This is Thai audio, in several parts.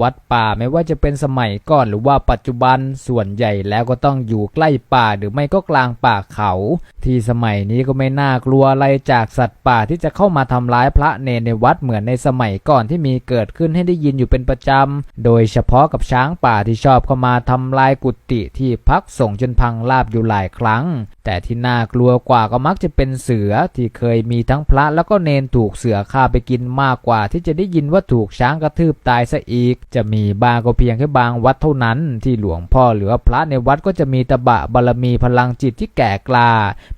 วัดป่าไม่ว่าจะเป็นสมัยก่อนหรือว่าปัจจุบันส่วนใหญ่แล้วก็ต้องอยู่ใกล้ป่าหรือไม่ก็กลางป่าเขา ที่สมัยนี้ก็ไม่น่ากลัวอะไรจากสัตว์ป่าที่จะเข้ามาทำร้ายพระเนรในวัดเหมือนในสมัยก่อนที่มีเกิดขึ้นให้ได้ยินอยู่เป็นประจำ โดยเฉพาะกับช้างป่าที่ชอบเข้ามาทำลายกุฏิที่พักส่งจนพังราบอยู่หลายครั้ง แต่ที่น่ากลัวกว่าก็มักจะเป็นเสือที่เคยมีทั้งพระแล้วก็เนนถูกเสือฆ่าไปกินมากกว่า ที่จะได้ยินว่าถูกช้างกระทืบตายซะอีก จะมีบางก็เพียงแค่บางวัดเท่านั้น ที่หลวงพ่อหรือพระในวัดก็จะมีตบะบารมีพลังจิตที่แก่กล้า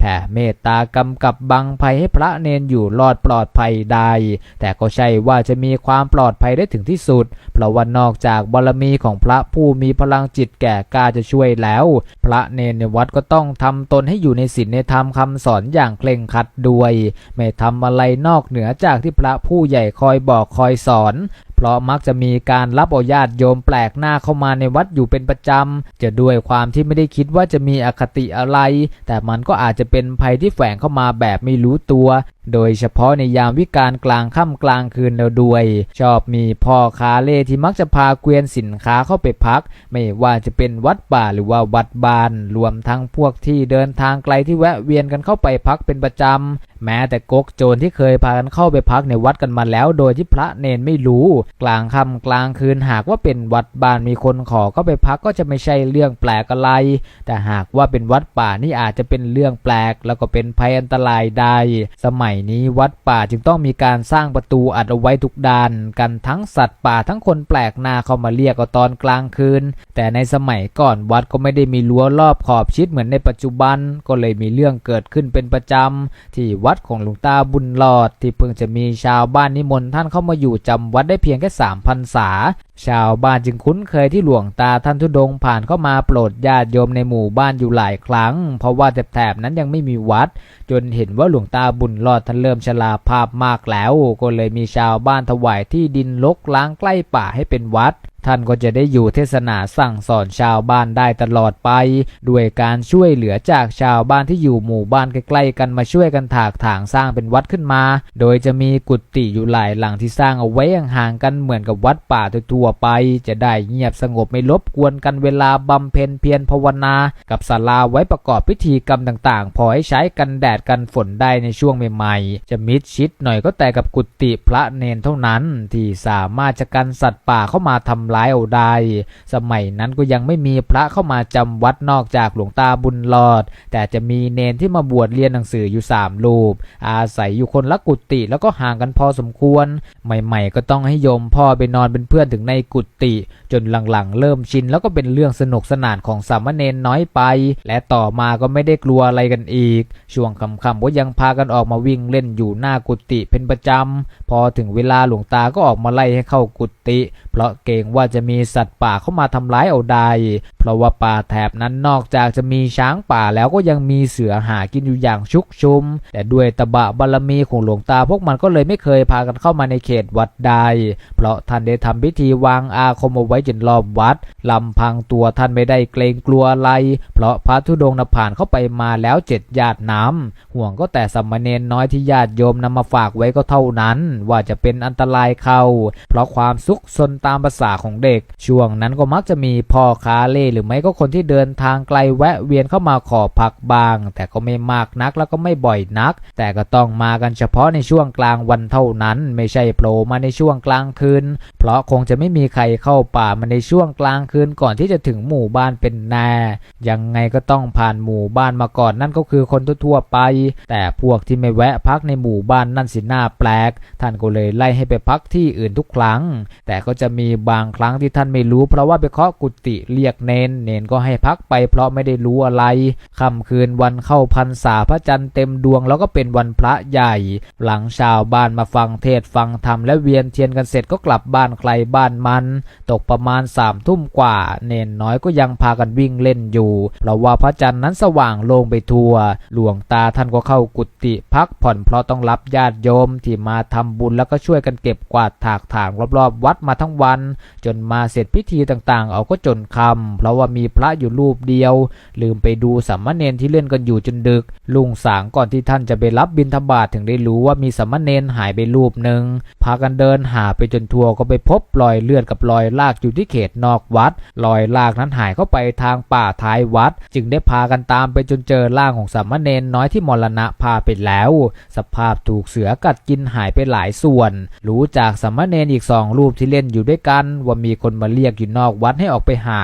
ผ่เมตตากำกับบังภัยให้พระเนนอยู่รอดปลอดภัยได้แต่ก็ใช่ว่าจะมีความปลอดภัยได้ถึงที่สุด เพราะว่านอกจากบารมีของพระผู้มีพลังจิตแก่กล้าจะช่วยแล้ว พระเนนในวัดก็ต้องทำตนให้อยู่ในศีลในธรรมคำสอนอย่างเคร่งครัดด้วย ไม่ทำอะไรนอกเหนือจากที่พระผู้ใหญ่คอยบอกคอยสอน เพราะมักจะมีการรับเอาญาติโยมแปลกหน้าเข้ามาในวัดอยู่เป็นประจำ จะด้วยความที่ไม่ได้คิดว่าจะมีอคติอะไร แต่มันก็อาจจะเป็นภัยที่แฝงเข้ามาแบบไม่รู้ตัว โดยเฉพาะในยามวิการกลางค่ำกลางคืนแล้วด้วย ชอบมีพ่อค้าเล่ที่มักจะพาเกวียนสินค้าเข้าไปพัก ไม่ว่าจะเป็นวัดป่าหรือว่าวัดบ้าน รวมทั้งพวกที่เดินทางไกลที่แวะเวียนกันเข้าไปพักเป็นประจำ แม้แต่ก๊กโจรที่เคยพากันเข้าไปพักในวัดกันมาแล้วโดยที่พระเนนไม่รู้ กลางค่ำกลางคืนหากว่าเป็นวัดบ้านมีคนขอก็ไปพักก็จะไม่ใช่เรื่องแปลกอะไร แต่หากว่าเป็นวัดป่านี่อาจจะเป็นเรื่องแปลก แล้วก็เป็นภัยอันตรายได้สมัยนี้วัดป่าจึงต้องมีการสร้างประตูอัดเอาไว้ทุกด้าน กันทั้งสัตว์ป่าทั้งคนแปลกหน้าเข้ามาเรียกเอาตอนกลางคืน แต่ในสมัยก่อนวัดก็ไม่ได้มีรั้วรอบขอบชิดเหมือนในปัจจุบัน ก็เลยมีเรื่องเกิดขึ้นเป็นประจำ ที่วัดของหลวงตาบุญหลอด ที่เพิ่งจะมีชาวบ้านนิมนต์ท่านเข้ามาอยู่จำวัดได้เพียงแค่สามพรรษาชาวบ้านจึงคุ้นเคยที่หลวงตาท่านทุดงผ่านเข้ามาโปรดญาติโยมในหมู่บ้านอยู่หลายครั้ง เพราะว่าแถบๆนั้นยังไม่มีวัด จนเห็นว่าหลวงตาบุญรอดท่านเริ่มชราภาพมากแล้ว ก็เลยมีชาวบ้านถวายที่ดินลกล้างใกล้ป่าให้เป็นวัด ท่านก็จะได้อยู่เทศนาสั่งสอนชาวบ้านได้ตลอดไป ด้วยการช่วยเหลือจากชาวบ้านที่อยู่หมู่บ้านใกล้ๆกันมาช่วยกันถากถางสร้างเป็นวัดขึ้นมา โดยจะมีกุฏิอยู่หลายหลังที่สร้างเอาไว้ห่างๆกันเหมือนกับวัดป่าทั่วๆไป จะได้เงียบสงบไม่รบกวนกันเวลาบำเพ็ญเพียรภาวนา กับศาลาไว้ประกอบพิธีกรรมต่างๆ พอให้ใช้กันแดดกันฝนได้ในช่วงใหม่ๆ จะมิดชิดหน่อยก็แต่กับกุฏิพระเนนเท่านั้น ที่สามารถจะกันสัตว์ป่าเข้ามาทำร้ายเอาได้ สมัยนั้นก็ยังไม่มีพระเข้ามาจำวัดนอกจากหลวงตาบุญหลอด แต่จะมีเนนที่มาบวชเรียนหนังสืออยู่สามรูป อาศัยอยู่คนละกุฏิแล้วก็ห่างกันพอสมควร ใหม่ๆ ก็ต้องให้โยมพ่อไปนอนเป็นเพื่อนถึงในกุฏิจนหลังๆ เริ่มชินแล้วก็เป็นเรื่องสนุกสนานของสามเณรน้อยไป และต่อมาก็ไม่ได้กลัวอะไรกันอีก ช่วงค่ำๆก็ยังพากันออกมาวิ่งเล่นอยู่หน้ากุฏิเป็นประจำพอถึงเวลาหลวงตาก็ออกมาไล่ให้เข้ากุฏิเพราะเกรงว่าจะมีสัตว์ป่าเข้ามาทำร้ายเอาได้ เพราะว่าป่าแถบนั้นนอกจากจะมีช้างป่าแล้วก็ยังมีเสือหากินอยู่อย่างชุกชุม แต่ด้วยตบะบารมีของหลวงตาพวกมันก็เลยไม่เคยพากันเข้ามาในเขตวัดใด เพราะท่านได้ทำพิธีวางอาคมเอาไว้จนรอบวัดลำพังตัวท่านไม่ได้เกรงกลัวอะไร เพราะพระธุดงค์นผ่านเข้าไปมาแล้วเจ็ดญาติน้ำห่วงก็แต่สามเณรน้อยที่ญาติโยมนำมาฝากไว้ก็เท่านั้น ว่าจะเป็นอันตรายเขาเพราะความซุกซนตามภาษาของเด็ก ช่วงนั้นก็มักจะมีพ่อค้าเล่หรือไม่ก็คนที่เดินทางไกลแวะเวียนเข้ามาขอพักบ้าง แต่ก็ไม่มากนักแล้วก็ไม่บ่อยนัก แต่ก็ต้องมากันเฉพาะในช่วงกลางวันเท่านั้น ไม่ใช่โผล่มาในช่วงกลางคืน เพราะคงจะไม่มีใครเข้าป่ามาในช่วงกลางคืนก่อนที่จะถึงหมู่บ้านเป็นแน่ยังไงก็ต้องผ่านหมู่บ้านมาก่อนนั่นก็คือคนทั่วๆไป แต่พวกที่ไม่แวะพักในหมู่บ้านนั่นสิน่าแปลก ท่านก็เลยไล่ให้ไปพักที่อื่นทุกครั้ง แต่ก็จะมีบางครั้งที่ท่านไม่รู้ เพราะว่าไปเคาะกุฏิเรียกเนนเนนก็ให้พักไป เพราะไม่ได้รู้อะไรค่ำคืนวันเข้าพรรษาพระจันทร์เต็มดวงแล้วก็เป็นวันพระใหญ่ หลังชาวบ้านมาฟังเทศฟังธรรมและเวียนเทียนกันเสร็จก็กลับบ้านใครบ้านมัน ตกประมาณสามทุ่มกว่า เนนน้อยก็ยังพากันวิ่งเล่นอยู่ เพราะว่าพระจันทร์นั้นสว่างโลงไปทั่ว หลวงตาท่านก็เข้ากุฏิพักผ่อนเพราะต้องรับญาติโยมที่มาทำบุญแล้วก็ช่วยกันเก็บกวาดถากถางรอบๆ วัดมาทั้งวันจนมาเสร็จพิธีต่างๆ เอาก็จนคำเพราะว่ามีพระอยู่รูปเดียว ลืมไปดูสามเณรที่เล่นกันอยู่จนดึก ลุงสางก่อนที่ท่านจะไปรับบิณฑบาตถึงได้รู้ว่ามีสามเณรหายไปรูปหนึ่งพากันเดินหาไปจนทั่วก็ไปพบรอยเลือดกับรอยลากอยู่ที่เขตนอกวัดรอยลากนั้นหายเข้าไปทางป่าท้ายวัด จึงได้พากันตามไปจนเจอร่างของสามเณรน้อยที่มรณะพาไปแล้ว สภาพถูกเสือกัดกินหายไปหลายส่วน รู้จากสามเณรอีกสองรูปที่เล่นอยู่ด้วยกันว่ามีคนมาเรียกอยู่นอกวัดให้ออกไปหา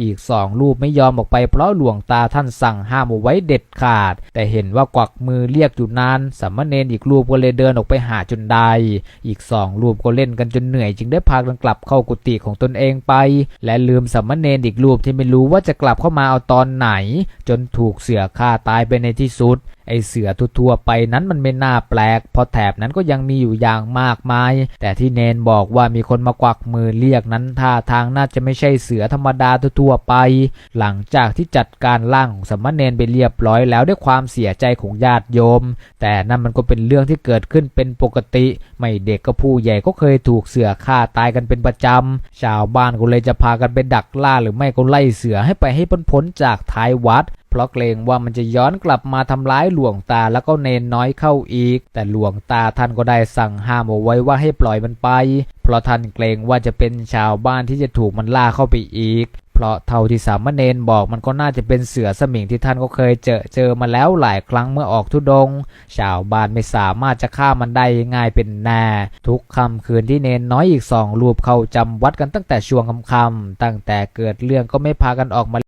อีกสองรูปไม่ยอมออกไปเพราะหลวงตาท่านสั่งห้ามเอาไว้เด็ดขาด แต่เห็นว่ากวักมือเรียกอยู่นานสามเณรอีกรูปก็เลยเดินออกไปหาจนได้ อีกสองรูปก็เล่นกันจนเหนื่อย จึงได้พากันกลับเข้ากุฏิของตนเองไป และลืมสามเณรอีกรูปที่ไม่รู้ว่าจะกลับเข้ามาเอาตอนไหน จนถูกเสือฆ่าตายไปในที่สุดไอเสือทั่วๆไปนั้นมันไม่น่าแปลก เพราะแถบนั้นก็ยังมีอยู่อย่างมากมาย แต่ที่เนนบอกว่ามีคนมากวักมือเรียกนั้นท่าทางน่าจะไม่ใช่เสือธรรมดาทั่วๆไป หลังจากที่จัดการร่างของสามเณรไปเรียบร้อยแล้วด้วยความเสียใจของญาติโยม แต่นั่นมันก็เป็นเรื่องที่เกิดขึ้นเป็นปกติ ไม่เด็กก็ผู้ใหญ่ก็เคยถูกเสือฆ่าตายกันเป็นประจำชาวบ้านก็เลยจะพากันไปดักล่าหรือไม่ก็ไล่เสือให้ไปให้พ้นๆจากท้ายวัด เพราะเกรงว่ามันจะย้อนกลับมาทำร้ายหลวงตาแล้วก็เนนน้อยเข้าอีก แต่หลวงตาท่านก็ได้สั่งห้ามเอาไว้ว่าให้ปล่อยมันไป เพราะท่านเกรงว่าจะเป็นชาวบ้านที่จะถูกมันล่าเข้าไปอีก เพราะเท่าที่สามเณรบอกมันก็น่าจะเป็นเสือสมิงที่ท่านก็เคยเจอเจอมาแล้วหลายครั้งเมื่อออกทุดง ชาวบ้านไม่สามารถจะฆ่ามันได้ง่ายเป็นแน่ทุกค่ำคืนที่เนนน้อยอีกสองรูปเข้าจำวัดกันตั้งแต่ช่วงค่ำๆตั้งแต่เกิดเรื่องก็ไม่พากันออกมา